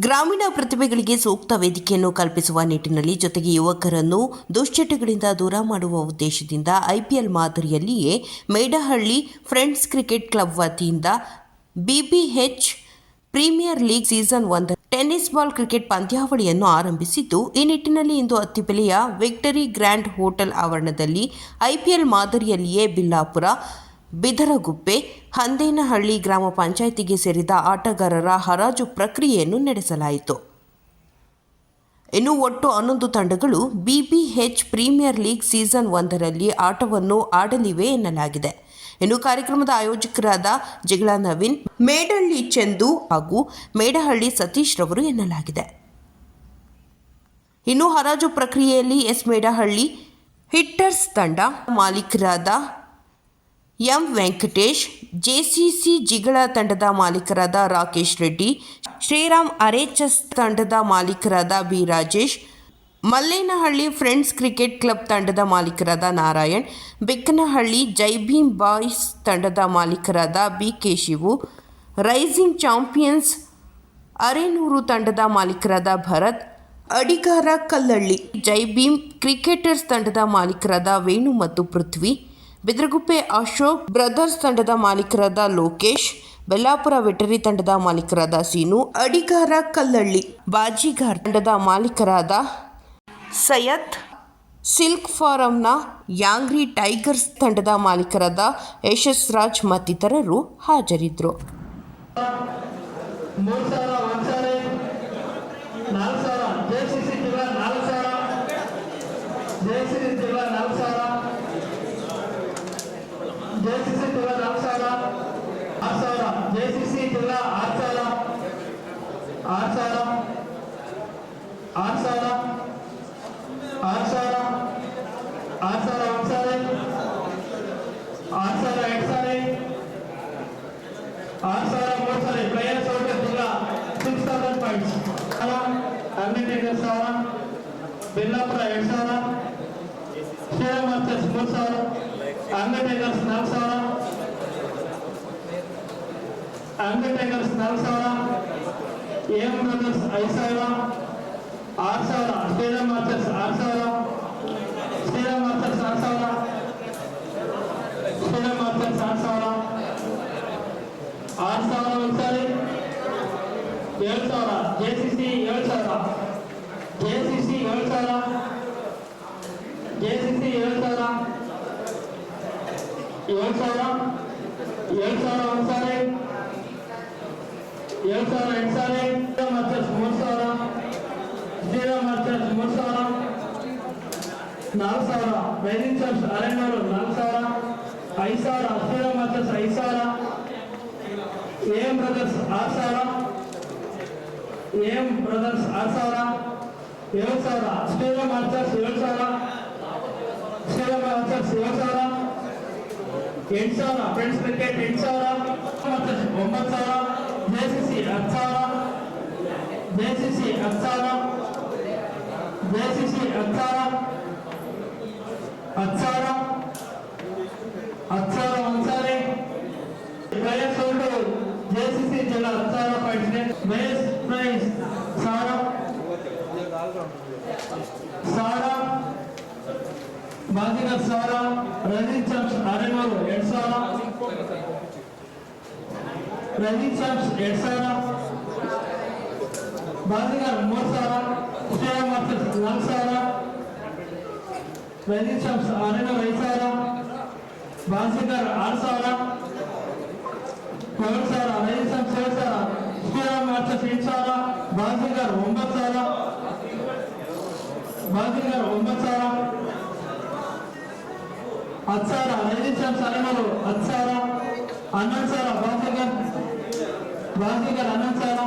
ಗ್ರಾಮೀಣ ಪ್ರತಿಭೆಗಳಿಗೆ ಸೂಕ್ತ ವೇದಿಕೆಯನ್ನು ಕಲ್ಪಿಸುವ ನಿಟ್ಟಿನಲ್ಲಿ ಜೊತೆಗೆ ಯುವಕರನ್ನು ದುಶ್ಚಟಗಳಿಂದ ದೂರ ಮಾಡುವ ಉದ್ದೇಶದಿಂದ ಐಪಿಎಲ್ ಮಾದರಿಯಲ್ಲಿಯೇ ಮೇಡಹಳ್ಳಿ ಫ್ರೆಂಡ್ಸ್ ಕ್ರಿಕೆಟ್ ಕ್ಲಬ್ ವತಿಯಿಂದ ಬಿಬಿಎಚ್ ಪ್ರೀಮಿಯರ್ ಲೀಗ್ ಸೀಸನ್ ಒಂದರ ಟೆನ್ನಿಸ್ ಬಾಲ್ ಕ್ರಿಕೆಟ್ ಪಂದ್ಯಾವಳಿಯನ್ನು ಆರಂಭಿಸಿದ್ದು, ಈ ನಿಟ್ಟಿನಲ್ಲಿ ಇಂದು ಅತ್ತಿಬೆಲೆಯ ವಿಕ್ಟರಿ ಗ್ರ್ಯಾಂಡ್ ಹೋಟೆಲ್ ಆವರಣದಲ್ಲಿ ಐಪಿಎಲ್ ಮಾದರಿಯಲ್ಲಿಯೇ ಬಿಲ್ಲಾಪುರ ಬಿದರಗುಪ್ಪೆ, ಹಂದೇನಹಳ್ಳಿ ಗ್ರಾಮ ಪಂಚಾಯಿತಿಗೆ ಸೇರಿದ ಆಟಗಾರರ ಹರಾಜು ಪ್ರಕ್ರಿಯೆಯನ್ನು ನಡೆಸಲಾಯಿತು. ಇನ್ನು ಒಟ್ಟು ಹನ್ನೊಂದು ತಂಡಗಳು ಬಿಬಿಎಚ್ ಪ್ರೀಮಿಯರ್ ಲೀಗ್ ಸೀಸನ್ ಒಂದರಲ್ಲಿ ಆಟವನ್ನು ಆಡಲಿವೆ ಎನ್ನಲಾಗಿದೆ. ಇನ್ನು ಕಾರ್ಯಕ್ರಮದ ಆಯೋಜಕರಾದ ಜಿಗಳ ನವೀನ್ ಮೇಡಹಳ್ಳಿ ಚಂದು ಹಾಗೂ ಮೇಡಹಳ್ಳಿ ಸತೀಶ್ ರವರು ಎನ್ನಲಾಗಿದೆ. ಇನ್ನು ಹರಾಜು ಪ್ರಕ್ರಿಯೆಯಲ್ಲಿ ಎಸ್ ಮೇಡಹಳ್ಳಿ, ಹಿಟ್ಟರ್ಸ್ ತಂಡ ಮಾಲೀಕರಾದ ಎಂ ವೆಂಕಟೇಶ್ ಜೆಸಿಸಿ ಜಿಗಳ ತಂಡದ ಮಾಲೀಕರಾದ ರಾಕೇಶ್ ರೆಡ್ಡಿ, ಶ್ರೀರಾಮ್ ಅರೆಚಸ್ ತಂಡದ ಮಾಲೀಕರಾದ B Rajesh, Mallenahalli friends cricket club ತಂಡದ ಮಾಲೀಕರಾದ ನಾರಾಯಣ್, ಬೆಕ್ಕನಹಳ್ಳಿ ಜೈಭೀಮ್ ಬಾಯ್ಸ್ ತಂಡದ ಮಾಲೀಕರಾದ B K Shivu, rising champions Arenuru ತಂಡದ ಮಾಲೀಕರಾದ ಭರತ್, ಅಡಿಗಾರ ಕಲ್ಲಳ್ಳಿ ಜೈಭೀಮ್ ಕ್ರಿಕೆಟರ್ಸ್ ತಂಡದ ಮಾಲೀಕರಾದ ವೇಣು ಮತ್ತು ಪೃಥ್ವಿ ಬಿದ್ರಗುಪ್ಪೆ ಅಶೋಕ್ ಬ್ರದರ್ಸ್ ತಂಡದ ಮಾಲೀಕರಾದ ಲೋಕೇಶ್, ಬೆಲ್ಲಾಪುರ ವೆಟರಿ ತಂಡದ ಮಾಲೀಕರಾದ ಸೀನು, ಅಡಿಗಾರ ಕಲ್ಲಳ್ಳಿ ಬಾಜಿಗಾರ್ ತಂಡದ ಮಾಲೀಕರಾದ ಸಯತ್ ಸಿಲ್ಕ್ ಫಾರಂನ ಯಾಂಗ್ರಿ ಟೈಗರ್ಸ್ ತಂಡದ ಮಾಲೀಕರಾದ ಯಶಸ್ ರಾಜ್ ಮತ್ತಿತರರು ಹಾಜರಿದ್ದರು. ನಾಲ್ಕು ಸಾವಿರ, ಜೆ ಸಿ ಸಿ ನಾಲ್ಕು ಸಾವಿರ, ಜೆ ಸಿ ಸಿ జిల్లా ఆర్సాల ఆర్సాల ఆర్సాల ఆర్సాల ఆర్సాల ఒకసారి ఆర్సాల ఎడ్సారి ఆర్సాల మూడుసారి ప్లేయర్స్ ఒకటి జిల్లా సిక్స్ థౌసండ్ పాయింట్స్ అన్నింటికి సారా బిల్లాపుర ఎడ్ సారా షేర్ మార్చెస్ నాలుగు సారా ಅಂಗ ಟೈಗರ್ಸ್ ನಾಲ್ಕು ಸಾವಿರ ಎಂ ಬ್ರದರ್ಸ್ ಐದು ಸಾವಿರ ಆರು ಸಾವಿರ ಶ್ರೀರಾಮ್ ಮಾಸ್ಟರ್ಸ್ ಆರು ಸಾವಿರ ಶ್ರೀರಾಮ್ ಮಾಸ್ಟರ್ಸ್ ಆರು ಸಾವಿರ ಶ್ರೀರಾಮ್ ಮಾಸ್ಟರ್ಸ್ ಆರು ಸಾವಿರ ಆರು ಸಾವಿರ ಒಂದು ಸಾರಿ ಏಳು ಸಾವಿರ ಜೆ ಸಿ ಸಿ ಏಳು ಸಾವಿರ ಜೆ ಸಿ ಸಿ ಏಳು ಸಾವಿರ ಜೆ ಸಿ ಸಿ ಏಳು ಸಾವಿರ ಏಳು ಸಾವಿರ ಏಳು ಸಾವಿರ ಒಂದು ಸಾರಿ ಏಳು ಸಾವಿರ ಎಂಟು ಸಾರಿ ಶ್ರೀರಾಮ್ ಮಾಸ್ಟರ್ಸ್ ಮೂರು ಸಾವಿರ ಶ್ರೀರಾಮ್ ಮಾಸ್ಟರ್ಸ್ ಮೂರು ಸಾವಿರ ನಾಲ್ಕು ಸಾವಿರ ರೈಸಿಂಗ್ ಚಾರ್ಜ್ ಅರೆನೂರು ನಾಲ್ಕು ಸಾವಿರ ಐದು ಸಾವಿರ ಶ್ರೀರಾಮ್ ಮಾಸ್ಟರ್ಸ್ ಐದು ಸಾವಿರ ಎಂ ಬ್ರದರ್ಸ್ ಆರು ಸಾವಿರ ಎಂ ಬ್ರದರ್ಸ್ ಆರು ಸಾವಿರ ಏಳು ಸಾವಿರ ಶ್ರೀರಾಮ್ ಮಾಸ್ಟರ್ಸ್ ಏಳು ಸಾವಿರ ಶ್ರೀರಾಮ್ ಮಾಸ್ಟರ್ಸ್ ಏಳು ಸಾವಿರ ಎಂಟು ಸಾವಿರ ಫ್ರೆಂಡ್ಸ್ ಕ್ರಿಕೆಟ್ ಎಂಟು ಸಾವಿರ ಮಾಸ್ಟರ್ಸ್ ಒಂಬತ್ತು ಸಾವಿರ జేసీసీ అచ్చాల జేసీసీ అచ్చాల జేసీసీ అచ్చాల అచ్చాల అచ్చాల వంశాలి వైఎస్ ఉంటూ జేసీసీ జిల్లా అచ్చాల ప్రెసిడెంట్ వైఎస్ ప్రైజ్ సారా. సారా. బాధిన సారా రజనీ చంద్ర అరణ్వాలు సారా. ಜಿಲ್ಲಾ ಹತ್ತು ಸಾವಿರ ಪಾಯಿಂಟ್ಸ್ ಇದೆ ಬೇಸ್ ಪ್ರೈಸ್ ಸಾವಿರ ಸಾವಿರ ಬಾಜಿಗರ್ ಸಾವಿರ ರಜೀತ್ ಚಾಮ್ಸ್ ಅರೆನೂರು ಎರಡು ಸಾವಿರ ರಜೀತ್ ಚಾಮ್ಸ್ ಎರಡು ಸಾವಿರ ಬಾಜಿಗರ್ ಮೂರು ಸಾವಿರ ಶ್ರೇಯಾ ಮಾಸ್ಟರ್ಸ್ ನಾಲ್ಕು ಸಾವಿರ ರಜೀತ್ ಚಾಮ್ಸ್ ಅರೆನೂರು ಐದು ಸಾವಿರ ಬಾಜಿಗರ್ ಆರು ಸಾವಿರ ಏಳು ಸಾವಿರ ರಜೀತ್ ಚಾಮ್ಸ್ ಏಳು ಸಾವಿರ ಶ್ರೀರಾಮ್ ಮಾಸ್ಟರ್ಸ್ ಎಂಟು ಸಾವಿರ ಬಾಜಿಗರ್ ಒಂಬತ್ತು ಸಾವಿರ ಬಾಜಿಗರ್ ಒಂಬತ್ತು ಸಾವಿರ ಹತ್ತು ಸಾವಿರ ರಜೀತ್ ಚಾಮ್ಸ್ ಅರೆನೂರು ಹತ್ತು ಸಾವಿರ ಹನ್ನೊಂದು ಸಾವಿರ ಬಾಜಿಗರ್ ಬಾಜಿಗರ್ ಹನ್ನೊಂದು ಸಾವಿರ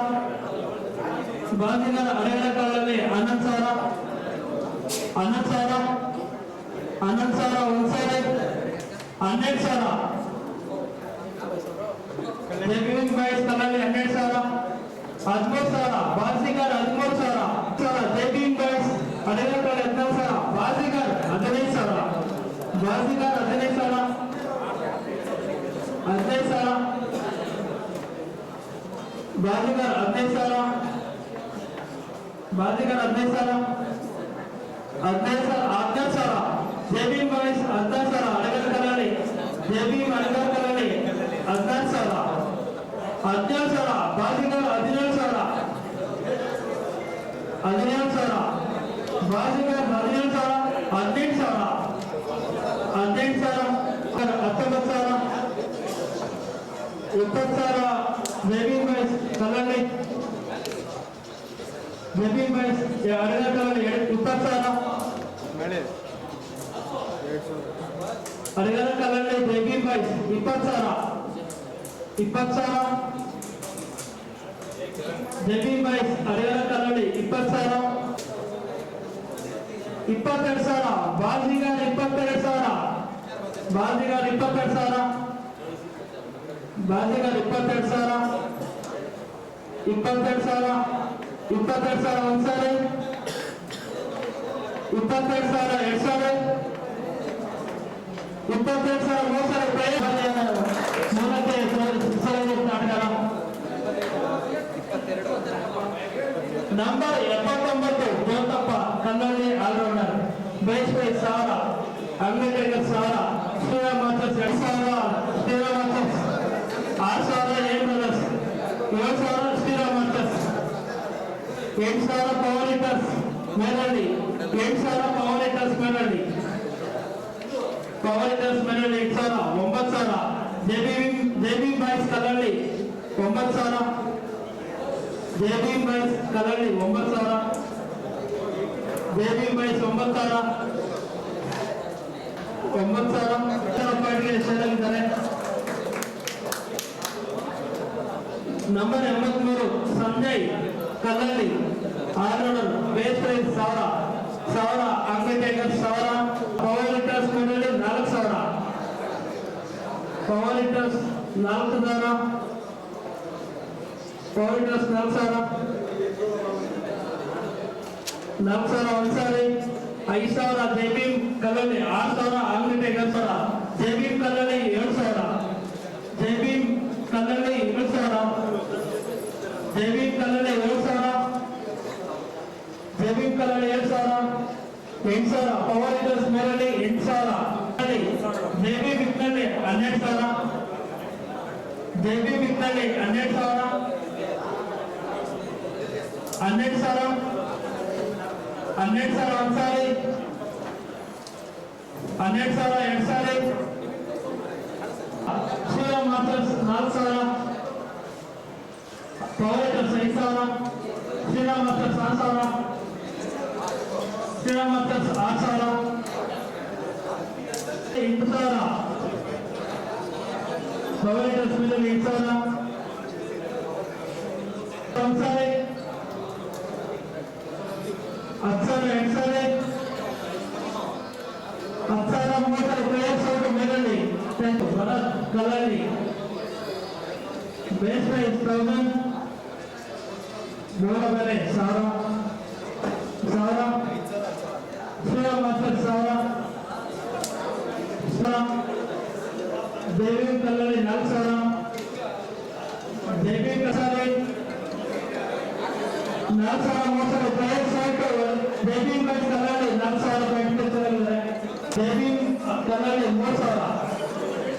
ಬಾಜಿಗರ್ ಅರೆಗಡಕಾಲಲ್ಲಿ ಹನ್ನೊಂದು ಸಾವಿರ ಹನ್ನೊಂದು ಸಾವಿರ ಹನ್ನೊಂದು ಸಾವಿರ ಒಂದು ಸಾವಿರ ಹನ್ನೆರಡು ಸಾವಿರ ಡೆಬ್ಯೂನ್ ಬಾಯ್ಸ್ ಕಲಲ್ಲಿ ಹನ್ನೆರಡು ಸಾವಿರ ಹದಿಮೂರು ಸಾವಿರ ಬಾಜಿಗರ್ ಹದಿಮೂರು ಸಾವಿರ ಸಾವಿರ ಡೆಬ್ಯೂನ್ ಬಾಯ್ಸ್ ಅಡೆಗಡಕಾಲ ಹದಿನಾರು ಸಾವಿರ ಬಾಜಿಗರ್ ಹದಿನೈದು ಸಾವಿರ ಬಾಜಿಗರ್ భారతి గారు అధ్యక్షారా భారతి గారు అధ్యక్షారా అధ్యక్షారా అధ్యక్షారా జేబీ మహేష్ అధ్యక్షారా అడగలకరాలి జేబీ అడగలకరాలి అధ్యక్షారా అధ్యక్షారా భారతి గారు అధినేశారా? అధినేశారా? భారతి గారు అధినేశారా? అధ్యక్షారా అధ్యక్షారా అత్తమత్సారా ఉత్తత్సారా జేబీ మహేష్ చదవండి జమీన్ భాయ్ అడగటం ఉత్తరా అడగల కలండి జమీన్ భాయ్ ఇప్పటి సారా ఇప్పటి సారా జమీన్ భాయ్ అడగల కలండి ఇప్పటి సారా ఇప్పత్తెడు సారా బాజీ గారు ఇప్పత్తెడు సారా బాజీ గారు ఇప్పత్తెడు సారా బాజీ గారు ఇప్పత్తెడు సారా ಇಪ್ಪತ್ತೆರಡು ಸಾವಿರ ಇಪ್ಪತ್ತೆರಡು ಸಾವಿರ ಒಂದು ಸಾವಿರ ಇಪ್ಪತ್ತೆರಡು ಸಾವಿರ ಎರಡು ಸಾವಿರ ಇಪ್ಪತ್ತೆರಡು ಸಾವಿರ ಮೂರು ಸಾವಿರ ಜೆಬಿ ಬಾಯ್ಸ್ ಕಲ್ಲಳ್ಳಿ ಒಂಬತ್ತು ಸಾವಿರ ಜೆಬಿ ಬಾಯ್ಸ್ ಒಂಬತ್ತು ಸಾವಿರ ಒಂಬತ್ತು ಸಾವಿರ ರೂಪಾಯಿಗೆ ಸೇರಿದ್ದಾರೆ ನಂಬರ್ ಎಂಬತ್ಮೂರು ಸಂಜಯ್ ಕಲ್ಲಳ್ಳಿ ಆರ್ನೂರು ಬೇಸ್ ಪ್ರೈಸ್ ಸಾವಿರ ಸಾವಿರ ಅಂಬೇಡ್ಕರ್ ಸಾವಿರ ಪವರ್ ಲೀಟರ್ಸ್ ಮೇಲೆ ನಾಲ್ಕು ಸಾವಿರ ಪವರ್ ಲೀಟರ್ಸ್ ನಾಲ್ಕು ಸಾವಿರ ಪವರ್ ಲೀಟರ್ಸ್ ನಾಲ್ಕು ಸಾವಿರ ನಾಲ್ಕು ಸಾವಿರ ಒಂದು ಸಾವಿರ ಐದು ಸಾವಿರ ಜೈಬೀಮ್ ಕಲ್ಲಳ್ಳಿ ಆರು ಸಾವಿರ ಅಂಬೇಡ್ಕರ್ ಸಾವಿರ ಜೈಬೀಮ್ ಕಲ್ಲಳ್ಳಿ ಏಳು ಸಾವಿರ ಜೈಬೀಮ್ ಕಲ್ಲಳ್ಳಿ ಏಳು ಸಾವಿರ ಜೈವಿಕ್ ಕಲ್ಲಲ್ಲಿ ಏಳು ಸಾವಿರ ಜೈವಿಕ್ ಕಲ್ಲಲ್ಲಿ ಏಳು ಸಾವಿರ ಎಂಟು ಸಾವಿರ ಪವರ್ ಲೀಡರ್ಸ್ ಮೇಲಲ್ಲಿ ಎಂಟು ಸಾವಿರ ಜೈವಿ ಬಿಕ್ನಲ್ಲಿ ಹನ್ನೆರಡು ಸಾವಿರ ಜೈವಿ ಬಿಕ್ನಲ್ಲಿ ಹನ್ನೆರಡು ಸಾವಿರ హండ్రెడ్ సార్. హండ్రెడ్ సార్ ఒకసారి హండ్రెడ్ సార్ ఎడసారి అక్షరం మాస్టర్ నాలుగు sir. టోయిలెటర్ side sir. Shriram master sir sir. Panchayat Bharat Kalani base price thousand మూడు వేల సారా సారా సారా మాస్టర్ సారా సారా దేవి కల్లడి నాలుగు సారా దేవి కసారి నాలుగు సారా మోసం ప్రయత్ సాకు దేవి కల్లడి నాలుగు సారా ప్రయత్నించగలరు దేవి కల్లడి మూడు సారా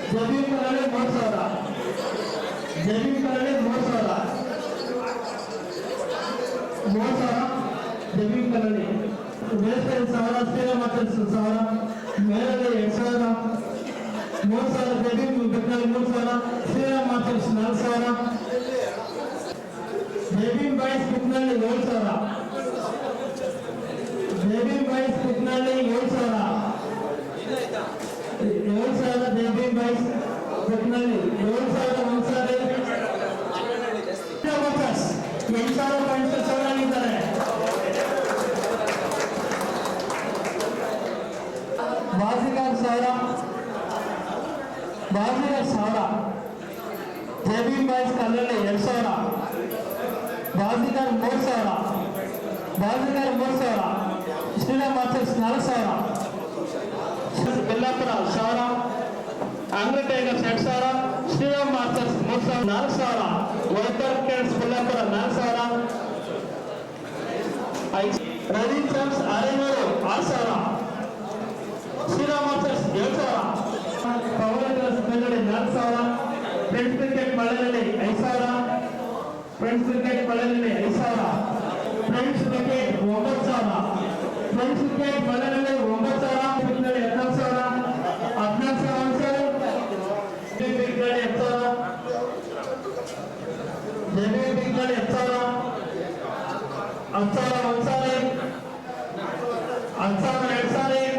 ಮೂರು ಸಾವಿರ ದೇವಿ ಕಲ್ಲಲ್ಲಿ ಮೂರು ಸಾವಿರ ದೇವಿ ಕಲ್ಲಲ್ಲಿ ಮೂರು ಸಾವಿರ ಮೂರು ಸಾವಿರ ಜಮೀನ್ ಕಲ್ಲಲ್ಲಿ ಬೇಸ್ಪೇರಿ ಸಾವಿರ ಸ್ಥಿರ ಮಾತಾಡ್ಸ ಸಾವಿರ ಮೇಲಲ್ಲಿ ಎರಡು ಸಾವಿರ ಮೂರು ಸಾವಿರ ಜಮೀನ್ ಬೆಟ್ಟಲ್ಲಿ ಮೂರು ಸಾವಿರ ಸ್ಥಿರ ಮಾತಾಡ್ಸ ನಾಲ್ಕು ಸಾವಿರ ಜಮೀನ್ ಬಾಯ್ಸ್ ಬುಕ್ನಲ್ಲಿ ಏಳು ಸಾವಿರ ಸಾವಿರ ಜಮೀನ್ ಬಾಯ್ಸ್ ಬುಕ್ನಲ್ಲಿ ಏಳು ಸಾವಿರ ಒಂದು ಸಾವಿರ ವಾಪಸ್ ಎಂಟು ಸಾವಿರ ಪಾಯಿಂಟ್ ಚೆನ್ನಾಗಿದ್ದಾರೆ ಬಾಜಿಗಾರ್ ಸಾವಿರ ಬಾಜಿಗಾರ್ ಸಾವಿರ ಜೆಬಿ ಬಾಯ್ಸ್ ಕಲ್ಲಲ್ಲಿ ಎರಡು ಸಾವಿರ ಬಾಜಿಗಾರ್ ಮೂರು ಸಾವಿರ ಬಾಜಿಗಾರ್ ಮೂರು ಸಾವಿರ ಶ್ರೀರಾಮ್ ಮಾಸ್ಟರ್ಸ್ ನಾಲ್ಕು ಸಾವಿರ ಬೆಲ್ಲಾಪುರ ಸಾವಿರ ಆಂಗ್ಲ ಟೈಗರ್ಸ್ ಎರಡು ಸಾವಿರ ಶ್ರೀರಾಮ್ ಮಾಸ್ಟರ್ಸ್ ಮೂರು ಸಾವಿರ ನಾಲ್ಕು ಸಾವಿರ ವೈಪರ್ ಕೇಳ್ಸ್ ಬೆಲ್ಲಾಪುರ ನಾಲ್ಕು ಸಾವಿರ ಐದು ರವೀನ್ ಸರ್ಸ್ ಅರೆನೂರು ಆರು ಸಾವಿರ ಶ್ರೀರಾಮ್ ಸರ್ಸ್ ಏಳು ಸಾವಿರ ಪವರ್ ಕ್ಲಾಸ್ ಮೇಲ್ಗಡೆ ನಾಲ್ಕು ಸಾವಿರ ಫ್ರೆಂಡ್ಸ್ ಕ್ರಿಕೆಟ್ ಮಳೆಯಲ್ಲಿ ಐದು ಸಾವಿರ ಫ್ರೆಂಡ್ಸ್ ಕ್ರಿಕೆಟ್ ಮಳೆಯಲ್ಲಿ ಐದು ಸಾವಿರ ಫ್ರೆಂಡ್ಸ್ ಕ್ರಿಕೆಟ್ ಒಂಬತ್ತು ಸಾವಿರ ಫ್ರೆಂಡ್ಸ್ ಕ್ರಿಕೆಟ್ ಮಳೆಯಲ್ಲಿ ಹತ್ತು ಸಾವಿರ ಎರಡು ಸಾವಿರ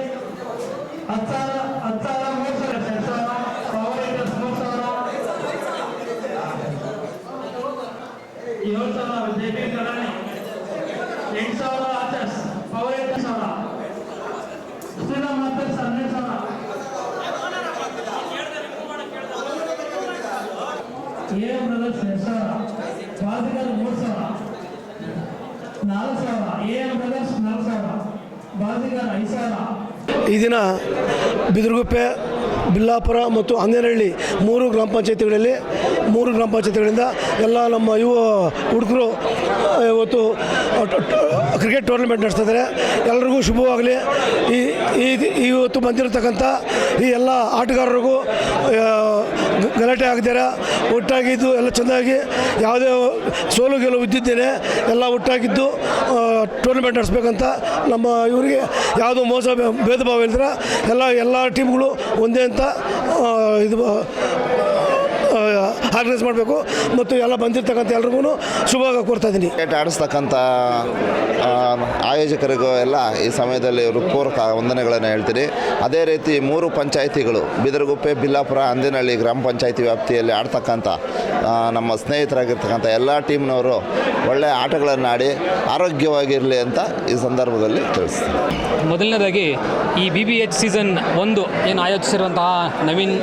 ಹತ್ತು ಸಾವಿರ ಹತ್ತು ಸಾವಿರ ಮೂರು ಸಾವಿರ ಎರಡು ಸಾವಿರ ಪವರ್ ಏಟರ್ಸ್ ಮೂರು ಸಾವಿರ ಏಳು ಸಾವಿರ ಜೆ ಪಿ ಕರಾಣಿ ಎಂಟು ಸಾವಿರ ಆಚರ್ಸ್ ಪವರ್ ಏಟರ್ ಸಾವಿರ ಶ್ರೀರಾಮ್ ಮಾತರ್ಸ್ ಹನ್ನೆರಡು ಸಾವಿರ ಎ ಬ್ರದರ್ಸ್ ಎರಡು ಸಾವಿರ ಬಾಜಿಗರ್ ಮೂರು ಸಾವಿರ ನಾಲ್ಕು ಸಾವಿರ ಎ ಬ್ರದರ್ಸ್ ಈ ದಿನ ಬಿದಿರುಗುಪ್ಪೆ, ಬಿಲ್ಲಾಪುರ ಮತ್ತು ಅಂದೇನಹಳ್ಳಿ ಮೂರು ಗ್ರಾಮ ಪಂಚಾಯತಿಗಳಲ್ಲಿ, ಮೂರು ಗ್ರಾಮ ಪಂಚಾಯತಿಗಳಿಂದ ಎಲ್ಲ ನಮ್ಮ ಯುವ ಹುಡುಗರು ಇವತ್ತು ಕ್ರಿಕೆಟ್ ಟೂರ್ನಮೆಂಟ್ ನಡೆಸ್ತಾ ಇದ್ದಾರೆ ಎಲ್ರಿಗೂ ಶುಭವಾಗಲಿ. ಈ ಇವತ್ತು ಬಂದಿರತಕ್ಕಂಥ ಈ ಎಲ್ಲ ಆಟಗಾರರಿಗೂ ಗಲಾಟೆ ಆಗದಿರ ಒಟ್ಟಾಗಿದ್ದು ಎಲ್ಲ ಚೆನ್ನಾಗಿ ಯಾವುದೇ ಸೋಲು ಗೆಲುವು ಇದ್ದಿದ್ದೇನೆ ಎಲ್ಲ ಒಟ್ಟಾಗಿದ್ದು ಟೂರ್ನಮೆಂಟ್ ನಡೆಸ್ಬೇಕಂತ ನಮ್ಮ ಇವರಿಗೆ ಯಾವುದೋ ಮೋಸ ಭೇದ ಭಾವ ಇಲ್ದಿರ ಎಲ್ಲ ಎಲ್ಲ ಟೀಮ್ಗಳು ಒಂದೇ ಅಂತ ಇದು ಆರ್ಗನೈಸ್ ಮಾಡಬೇಕು ಮತ್ತು ಎಲ್ಲ ಬಂದಿರ್ತಕ್ಕಂಥ ಎಲ್ರಿಗೂ ಶುಭ ಕೋರ್ತಾ ಇದ್ದೀನಿ. ಕ್ರಿಕೆಟ್ ಆಡಿಸ್ತಕ್ಕಂಥ ಆ, ಆಯೋಜಕರಿಗೂ ಎಲ್ಲ ಈ ಸಮಯದಲ್ಲಿ ಪೂರಕ ವಂದನೆಗಳನ್ನು ಹೇಳ್ತೀನಿ. ಅದೇ ರೀತಿ ಮೂರು ಪಂಚಾಯಿತಿಗಳು ಬಿದರಗುಪ್ಪೆ ಬಿಲ್ಲಾಪುರ ಅಂದಿನಹಳ್ಳಿ ಗ್ರಾಮ ಪಂಚಾಯಿತಿ ವ್ಯಾಪ್ತಿಯಲ್ಲಿ ಆಡ್ತಕ್ಕಂಥ ನಮ್ಮ ಸ್ನೇಹಿತರಾಗಿರ್ತಕ್ಕಂಥ ಎಲ್ಲ ಟೀಮ್ನವರು ಒಳ್ಳೆಯ ಆಟಗಳನ್ನು ಆಡಿ ಆರೋಗ್ಯವಾಗಿರಲಿ ಅಂತ ಈ ಸಂದರ್ಭದಲ್ಲಿ ತಿಳಿಸ್ತೀನಿ. ಮೊದಲನೇದಾಗಿ ಈ ಬಿ ಬಿ ಎಚ್ ಸೀಸನ್ ಒಂದು ಏನು ಆಯೋಜಿಸಿರುವಂತಹ ನವೀನ್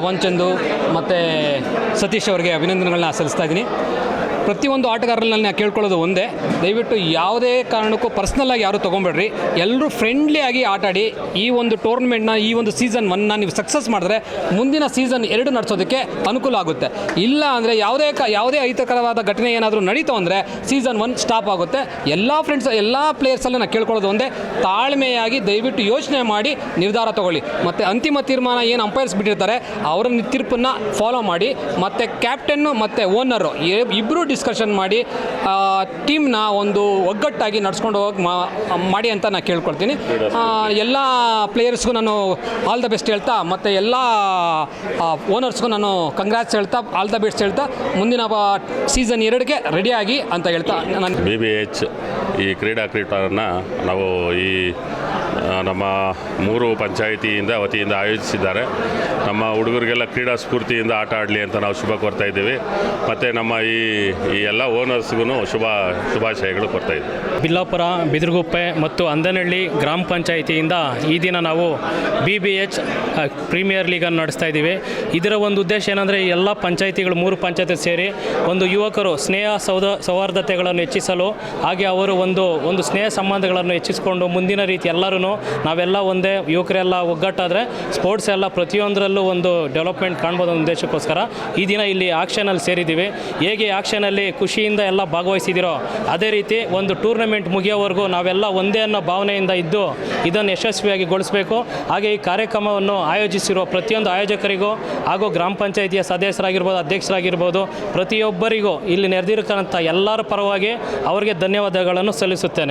ಪವನ್ ಚಂದು ಮತ್ತು ಸತೀಶ್ ಅವರಿಗೆ ಅಭಿನಂದನೆಗಳನ್ನ ಸಲ್ಲಿಸ್ತಾ ಇದ್ದೀನಿ. ಪ್ರತಿಯೊಂದು ಆಟಗಾರರಲ್ಲಿ ನಾನು ಕೇಳ್ಕೊಳ್ಳೋದು ಒಂದೇ. ದಯವಿಟ್ಟು ಯಾವುದೇ ಕಾರಣಕ್ಕೂ ಪರ್ಸ್ನಲ್ಲಾಗಿ ಯಾರು ತೊಗೊಂಬೇಡ್ರಿ ಎಲ್ಲರೂ ಫ್ರೆಂಡ್ಲಿ ಆಗಿ ಆಟಾಡಿ ಈ ಒಂದು ಟೂರ್ನಮೆಂಟ್ನ ಈ ಒಂದು ಸೀಸನ್ ಒನ್ನ ನೀವು ಸಕ್ಸಸ್ ಮಾಡಿದ್ರೆ ಮುಂದಿನ ಸೀಸನ್ ಎರಡು ನಡೆಸೋದಕ್ಕೆ ಅನುಕೂಲ ಆಗುತ್ತೆ. ಇಲ್ಲ ಅಂದರೆ ಯಾವುದೇ ಕ, ಯಾವುದೇ ಅಹಿತಕರವಾದ ಘಟನೆ ಏನಾದರೂ ನಡೀತು ಅಂದರೆ ಸೀಸನ್ ಒನ್ ಸ್ಟಾಪ್ ಆಗುತ್ತೆ. ಎಲ್ಲ ಫ್ರೆಂಡ್ಸ್ ಎಲ್ಲ ಪ್ಲೇಯರ್ಸಲ್ಲೂ ನಾನು ಕೇಳ್ಕೊಳ್ಳೋದು ಒಂದೇ. ತಾಳ್ಮೆಯಾಗಿ ದಯವಿಟ್ಟು ಯೋಚನೆ ಮಾಡಿ ನಿರ್ಧಾರ ತಗೊಳ್ಳಿ. ಮತ್ತು ಅಂತಿಮ ತೀರ್ಮಾನ ಏನು ಅಂಪೈರ್ಸ್ ಬಿಟ್ಟಿರ್ತಾರೆ, ಅವರ ತೀರ್ಪನ್ನು ಫಾಲೋ ಮಾಡಿ. ಮತ್ತು ಕ್ಯಾಪ್ಟನ್ನು ಮತ್ತು ಓನರು ಇಬ್ಬರು ಡಿಸ್ಕಷನ್ ಮಾಡಿ ಟೀಮ್ನ ಒಂದು ಒಗ್ಗಟ್ಟಾಗಿ ನಡ್ಸ್ಕೊಂಡು ಹೋಗಿ ಮಾಡಿ ಅಂತ ನಾನು ಕೇಳ್ಕೊಳ್ತೀನಿ. ಎಲ್ಲ ಪ್ಲೇಯರ್ಸ್ಗೂ ನಾನು ಆಲ್ ದ ಬೆಸ್ಟ್ ಹೇಳ್ತಾ, ಮತ್ತು ಎಲ್ಲ ಓನರ್ಸ್ಗೂ ನಾನು ಕಂಗ್ರಾಟ್ಸ್ ಹೇಳ್ತಾ ಆಲ್ ದ ಬೆಸ್ಟ್ ಹೇಳ್ತಾ, ಮುಂದಿನ ಸೀಸನ್ ಎರಡಿಗೆ ರೆಡಿಯಾಗಿ ಅಂತ ಹೇಳ್ತಾ. ನಾನು ಬಿ ಬಿ ಎಚ್ ಈ ಕ್ರೀಡಾ ಕ್ರೀಡಾನ ನಾವು ಈ ನಮ್ಮ ಮೂರು ಪಂಚಾಯಿತಿಯಿಂದ ವತಿಯಿಂದ ಆಯೋಜಿಸಿದ್ದಾರೆ. ನಮ್ಮ ಹುಡುಗರಿಗೆಲ್ಲ ಕ್ರೀಡಾ ಸ್ಫೂರ್ತಿಯಿಂದ ಆಟ ಆಡಲಿ ಅಂತ ನಾವು ಶುಭ ಕೋರ್ತಾ ಇದ್ದೀವಿ. ಮತ್ತು ನಮ್ಮ ಈ ಈ ಎಲ್ಲ ಓನರ್ಸ್ಗೂ ಶುಭ, ಶುಭಾಶಯಗಳು ಕೊಡ್ತಾ ಇದ್ದೀವಿ. ಬಿಲ್ಲಾಪುರ, ಬಿದಿರುಗುಪ್ಪೆ ಮತ್ತು ಅಂದನಹಳ್ಳಿ ಗ್ರಾಮ ಪಂಚಾಯಿತಿಯಿಂದ ಈ ದಿನ ನಾವು ಬಿ ಬಿ ಎಚ್ ಪ್ರೀಮಿಯರ್ ಲೀಗನ್ನು ನಡೆಸ್ತಾ ಇದ್ದೀವಿ. ಇದರ ಒಂದು ಉದ್ದೇಶ ಏನಂದರೆ ಎಲ್ಲ ಪಂಚಾಯಿತಿಗಳು ಮೂರು ಪಂಚಾಯತಿ ಸೇರಿ ಒಂದು ಯುವಕರು ಸ್ನೇಹ ಸೌದ ಸೌಹಾರ್ದತೆಗಳನ್ನು ಹೆಚ್ಚಿಸಲು, ಹಾಗೆ ಅವರು ಒಂದು ಒಂದು ಸ್ನೇಹ ಸಂಬಂಧಗಳನ್ನು ಹೆಚ್ಚಿಸಿಕೊಂಡು ಮುಂದಿನ ರೀತಿ ಎಲ್ಲರೂ ನಾವೆಲ್ಲ ಒಂದೇ ಯುವಕರೆಲ್ಲ ಒಗ್ಗಟ್ಟಾದರೆ ಸ್ಪೋರ್ಟ್ಸ್ ಎಲ್ಲ ಪ್ರತಿಯೊಂದರಲ್ಲೂ ಒಂದು ಡೆವಲಪ್ಮೆಂಟ್ ಕಾಣ್ಬೋದು ಅನ್ನೋ ಉದ್ದೇಶಕ್ಕೋಸ್ಕರ ಈ ದಿನ ಇಲ್ಲಿ ಆಕ್ಷನಲ್ಲಿ ಸೇರಿದ್ದೀವಿ. ಹೇಗೆ ಆಕ್ಷನಲ್ಲಿ ಖುಷಿಯಿಂದ ಎಲ್ಲ ಭಾಗವಹಿಸಿದಿರೋ ಅದೇ ರೀತಿ ಒಂದು ಟೂರ್ನಮೆಂಟ್ ಮುಗಿಯೋವರೆಗೂ ನಾವೆಲ್ಲ ಒಂದೇ ಅನ್ನೋ ಭಾವನೆಯಿಂದ ಇದ್ದು ಇದನ್ನು ಯಶಸ್ವಿಯಾಗಿ ಗೊಳಿಸಬೇಕು. ಹಾಗೆ ಈ ಕಾರ್ಯಕ್ರಮವನ್ನು ಆಯೋಜಿಸಿರುವ ಪ್ರತಿಯೊಂದು ಆಯೋಜಕರಿಗೂ ಹಾಗೂ ಗ್ರಾಮ ಪಂಚಾಯಿತಿಯ ಸದಸ್ಯರಾಗಿರ್ಬೋದು, ಅಧ್ಯಕ್ಷರಾಗಿರ್ಬೋದು, ಪ್ರತಿಯೊಬ್ಬರಿಗೂ ಇಲ್ಲಿ ನೆರೆದಿರ್ತಕ್ಕಂಥ ಎಲ್ಲರ ಪರವಾಗಿ ಅವರಿಗೆ ಧನ್ಯವಾದಗಳನ್ನು ಸಲ್ಲಿಸುತ್ತೇನೆ.